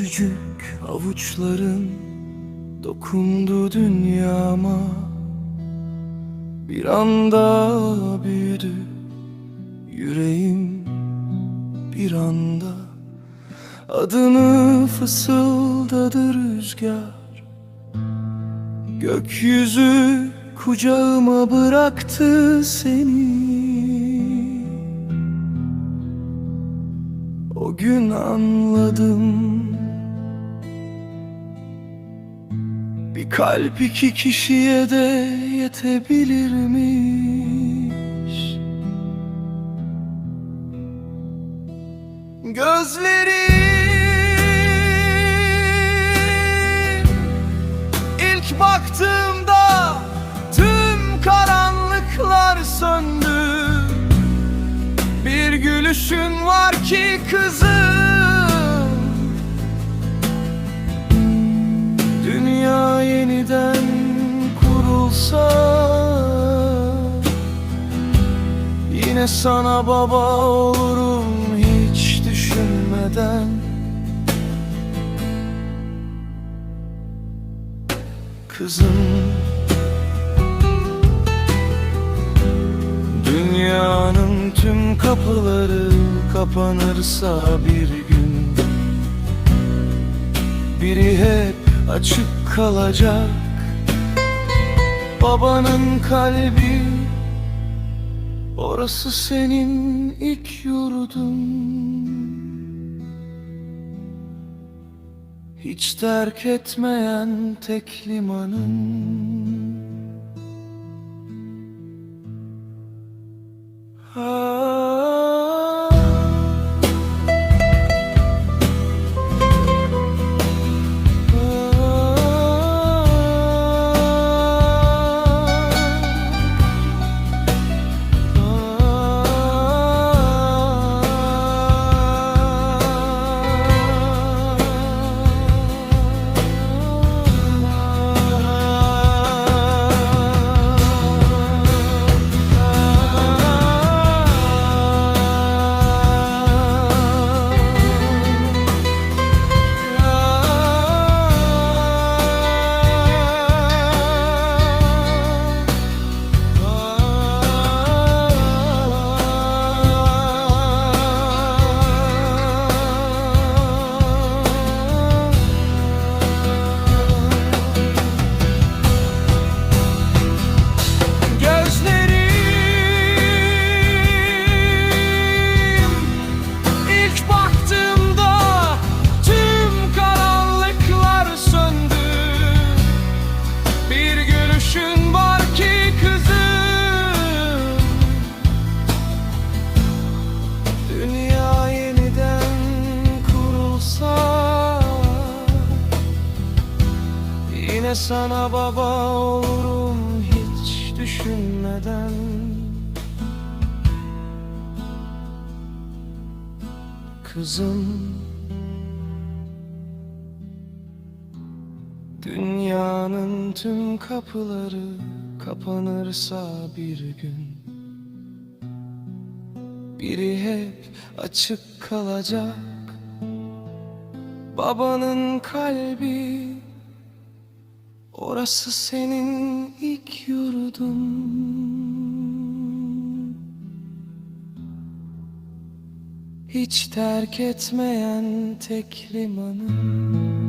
Küçük avuçların dokundu dünyama. Bir anda büyüdü yüreğim bir anda. Adını fısıldadı rüzgar. Gökyüzü kucağıma bıraktı seni. O gün anladım Bir kalp iki kişiye de yetebilirmiş Gözlerim ilk baktığımda tüm karanlıklar söndü. Bir gülüşün var ki kızım kurulsa Yine sana baba olurum hiç düşünmeden. Kızım Dünyanın tüm kapıları kapanırsa bir gün Biri hep açık kalacak Babanın kalbi. Orası senin ilk yurdun. Hiç terk etmeyen tek limanın. Ah. Yine sana baba olurum hiç düşünmeden? Kızım Dünyanın tüm kapıları kapanırsa bir gün Biri hep açık kalacak. Babanın kalbi Orası senin ilk yurdun. Hiç terk etmeyen tek limanın